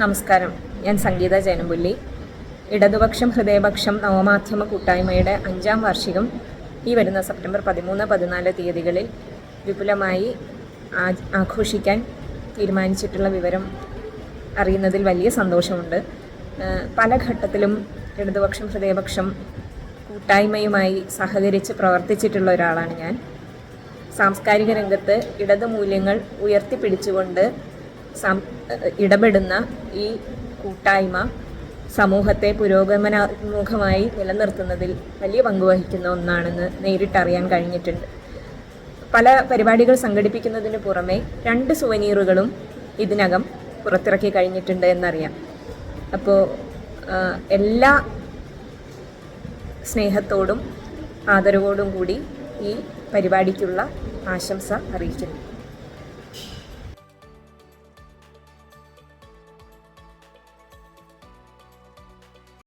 നമസ്കാരം. ഞാൻ സംഗീത ജയനമ്പുല്ലി. ഇടതുപക്ഷം ഹൃദയപക്ഷം നവമാധ്യമ കൂട്ടായ്മയുടെ അഞ്ചാം വാർഷികം ഈ വരുന്ന സെപ്റ്റംബർ പതിമൂന്ന് പതിനാല് തീയതികളിൽ വിപുലമായി ആഘോഷിക്കാൻ തീരുമാനിച്ചിട്ടുള്ള വിവരം അറിയുന്നതിൽ വലിയ സന്തോഷമുണ്ട്. പല ഘട്ടത്തിലും ഇടതുപക്ഷം ഹൃദയപക്ഷം കൂട്ടായ്മയുമായി സഹകരിച്ച് പ്രവർത്തിച്ചിട്ടുള്ള ഒരാളാണ് ഞാൻ. സാംസ്കാരിക രംഗത്ത് ഇടതു മൂല്യങ്ങൾ ഉയർത്തിപ്പിടിച്ചുകൊണ്ട് ഇടപെടുന്ന ഈ കൂട്ടായ്മ സമൂഹത്തെ പുരോഗമനാത്മകമായി നിലനിർത്തുന്നതിൽ വലിയ പങ്ക് വഹിക്കുന്ന ഒന്നാണെന്ന് നേരിട്ടറിയാൻ കഴിഞ്ഞിട്ടുണ്ട്. പല പരിപാടികൾ സംഘടിപ്പിക്കുന്നതിന് പുറമെ രണ്ട് സുവനീറുകളും ഇതിനകം പുറത്തിറക്കി കഴിഞ്ഞിട്ടുണ്ട് എന്നറിയാം. അപ്പോൾ എല്ലാ സ്നേഹത്തോടും ആദരവോടും കൂടി ഈ പരിപാടിക്കുള്ള ആശംസ അറിയിക്കുന്നു.